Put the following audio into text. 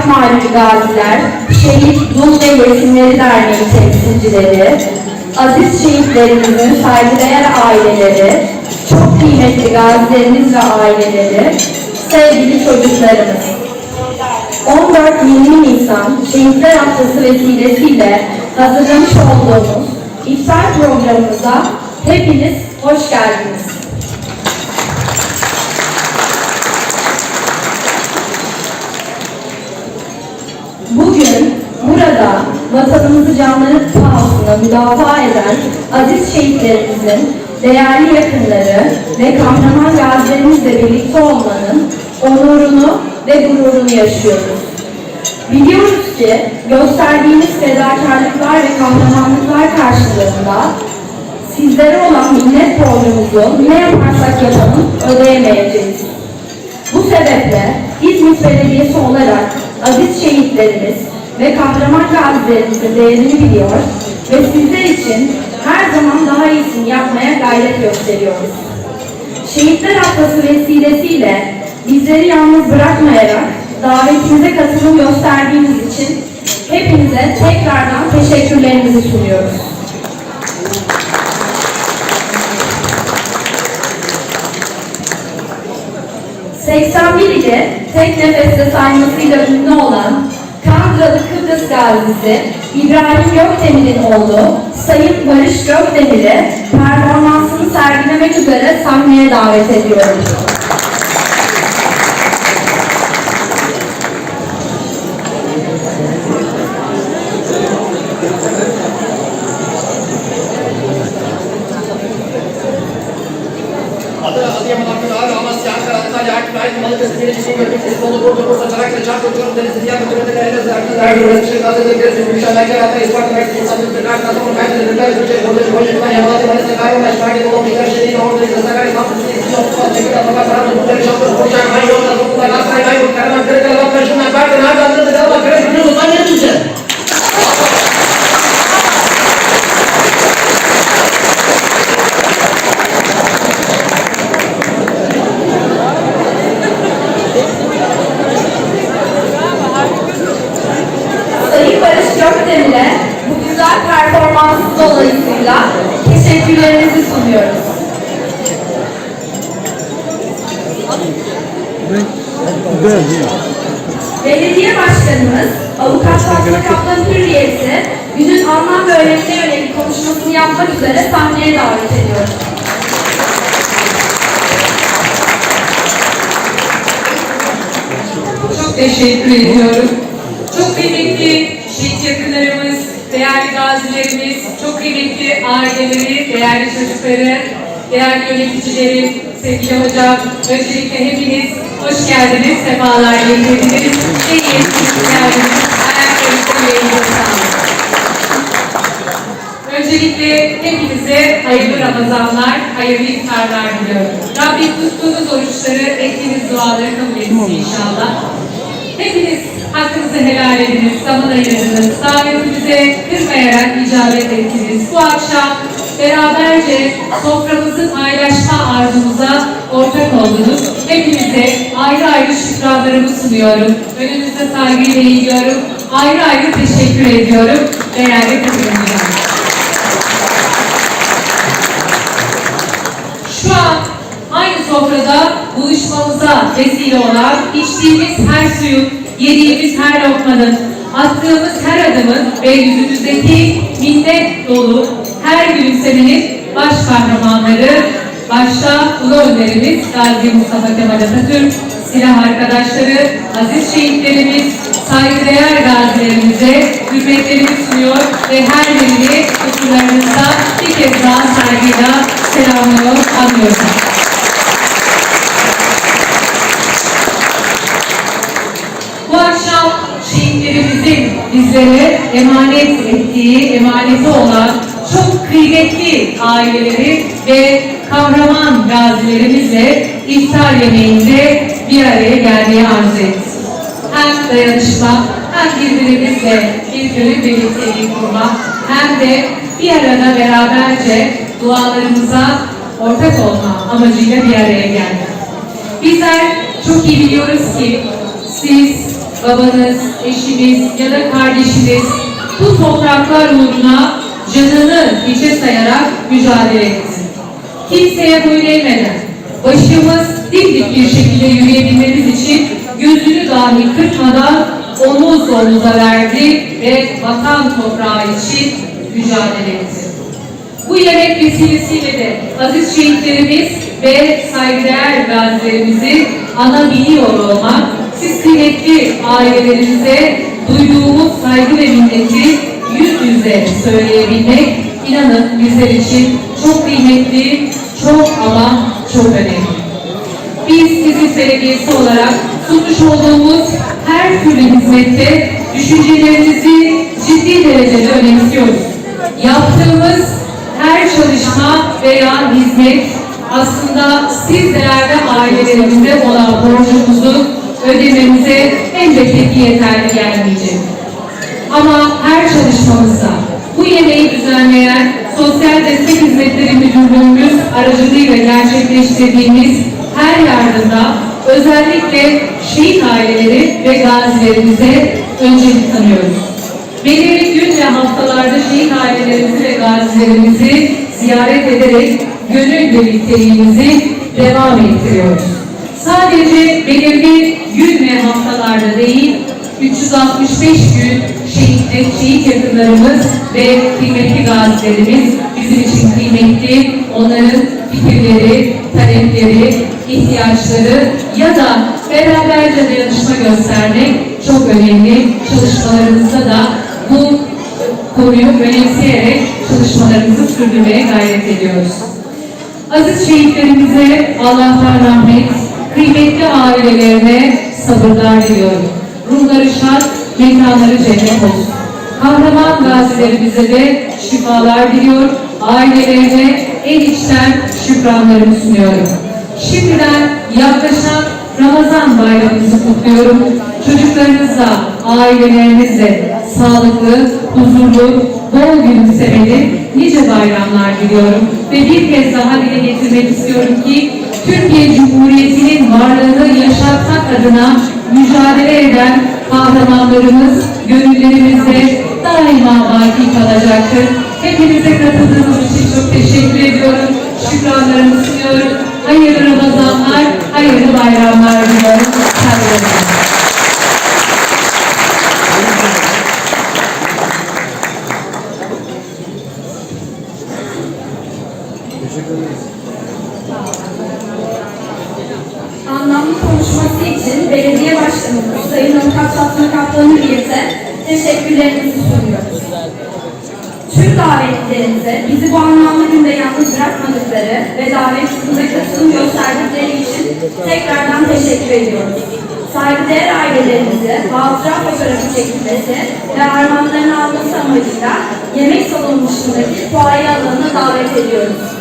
Harp Mağlubu Gaziler, Şehit Dul ve Yetimleri Derneği temsilcileri, aziz şehitlerimizin saygıdeğer aileleri, çok kıymetli gazilerimiz ve aileleri, sevgili çocuklarımız. 14-20 Nisan Şehitler Haftası vesilesiyle hazırlamış olduğumuz iftar programımıza hepiniz hoş geldiniz. Bugün burada vatanımızı canları pahasına müdafaa eden aziz şehitlerimizin değerli yakınları ve kahraman gazilerimizle birlikte olmanın onurunu ve gururunu yaşıyoruz. Biliyoruz ki gösterdiğiniz fedakarlıklar ve kahramanlıklar karşılığında sizlere olan minnet borcumuzu ne yaparsak yapalım ödeyemeyeceğiz. Bu sebeple İzmit Belediyesi olarak aziz şehitlerimiz ve kahraman gazilerimizin değerini biliyor ve sizler için her zaman daha iyisini yapmaya gayret gösteriyoruz. Şehitler Haftası vesilesiyle bizleri yalnız bırakmayarak davetimize katılım gösterdiğiniz için hepinize tekrardan teşekkürlerimizi sunuyoruz. ...81 ile tek nefeste saymasıyla ünlü olan Kandıralı Kıbrıs gazisi İbrahim Gökdemir'in oğlu Sayın Barış Gökdemir'i performansını sergilemek üzere sahneye davet ediyorum. I'm Belediye Başkanımız Avukat Fatma Kaplan Hürriyet'i günün anlam ve önemine yönelik konuşmasını yapmak üzere sahneye davet ediyorum. Çok teşekkür ediyorum. Çok kıymetli şehit yakınlarımız, değerli gazilerimiz, çok kıymetli aileleri, değerli çocukları, değerli yöneticilerim, sevgili hocam, öncelikle hepiniz hoş geldiniz, sefalar getirdiniz. En iyisiniz geldiniz. Öncelikle hepinize hayırlı Ramazanlar, hayırlı iftarlar diliyorum. Rabbim tuttuğunuz oruçları, ettiğiniz duaları kabul etsin inşallah. Hepiniz hakkınızı helal ediniz, zaman ayırdınız, davetimize kırmayarak icabet ettiniz. Bu akşam beraberce soframızı paylaşma arzumuza ortak oldunuz. Hepinize ayrı ayrı şükranlarımı sunuyorum. Önünüzde saygıyla eğiliyorum. Ayrı ayrı teşekkür ediyorum değerli katılımcılar. Şu an aynı sofrada buluşmamıza vesile olan içtiğimiz her suyun, yediğimiz her lokmanın, attığımız her adımın ve yüzümüzdeki minnet dolu her gülümsemenin baş kahramanları, başta ulu önderimiz Gazi Mustafa Kemal Atatürk, silah arkadaşları, aziz şehitlerimiz, saygıdeğer gazilerimize hürmetlerimi sunuyor ve her birini huzurlarınızda bir kez daha saygıyla selamlıyor, anlıyorum. Bu akşam şehitlerimizin bizlere emanet ettiği, emaneti olan çok kıymetli aileleri ve kahraman gazilerimizle iftar yemeğinde bir araya gelmeyi arzu ettik. Hem dayanışma, hem birbirimizle bir gönül birlikteliği kurma, hem de bir arada beraberce dualarımıza ortak olma amacıyla bir araya geldik. Bizler çok iyi biliyoruz ki siz babanız, eşiniz ya da kardeşiniz bu topraklar uğruna canını hiçe sayarak mücadele etti. Kimseye boyun eğmeden, başımız dimdik bir şekilde yürüyebilmemiz için gözünü dahi kırpmadan omuz omuza verdi ve vatan toprağı için mücadele etti. Bu yemek vesilesiyle de aziz şehitlerimiz ve saygıdeğer gazilerimizi anabiliyor olmak, siz kıymetli ailelerinize duyduğumuz saygı ve minneti yüze söyleyebilmek inanın bizler için çok kıymetli, çok ama çok önemli. Biz İzmit Belediyesi olarak sunmuş olduğumuz her türlü hizmette düşüncelerinizi ciddi derecede önemsiyoruz. Yaptığımız her çalışma veya hizmet aslında siz değerli ailelerimize olan borcumuzu ödememize elbette ki yeterli gelmeyecek. Ama her çalışmamızda bu yemeği düzenleyen Sosyal Destek Hizmetleri Müdürlüğümüz aracılığıyla gerçekleştirdiğimiz her yardımda özellikle şehit aileleri ve gazilerimize öncelik tanıyoruz. Belirli gün ve haftalarda şehit ailelerimizi ve gazilerimizi ziyaret ederek gönül birlikteliğimizi devam ettiriyoruz. Sadece belirli gün ve haftalarda değil, 365 gün şehitler, şehit yakınlarımız ve kıymetli gazilerimiz bizim için kıymetli. Onların fikirleri, talepleri, ihtiyaçları ya da beraberce dayanışma göstermek çok önemli. Çalışmalarımızda da bu konuyu önemseyerek çalışmalarımızı sürdürmeye gayret ediyoruz. Aziz şehitlerimize Allah'tan rahmet, kıymetli ailelerine sabırlar diliyorum. Ruhları şad, mekanları cennet olsun. Kahraman gazilerimize de şifalar diliyor, ailelerine en içten şükranlarımı sunuyorum. Şimdiden yaklaşan Ramazan bayramınızı kutluyorum. Çocuklarınızla, ailelerinizle sağlıklı, huzurlu, bol gülümsemeli nice bayramlar diliyorum. Ve bir kez daha dile getirmek istiyorum ki Türkiye Cumhuriyeti'nin varlığını yaşatmak adına mücadele eden kahramanlarımız gönüllerimizde daima baki kalacaktır. Hepinize katıldığınız için çok teşekkür ediyorum. Şükranlarımı sunuyorum. Hayırlı Ramazanlar, hayırlı bayramlar Anlamlı konuşması için belediye başkanımız Sayın Avukat Fatma Kaplan'ın hürriyete teşekkürlerimizi sunuyoruz. Tüm davetlilerimize bizi bu anlamlı günde yalnız bırakmadıkları ve davetimize katılım gösterdikleri için tekrardan teşekkür ediyoruz. Saygıdeğer ailelerimizi hatıra fotoğrafı çekilmesi ve armağanlarını alması amacıyla yemek salonu dışındaki fuaye alanına davet ediyoruz.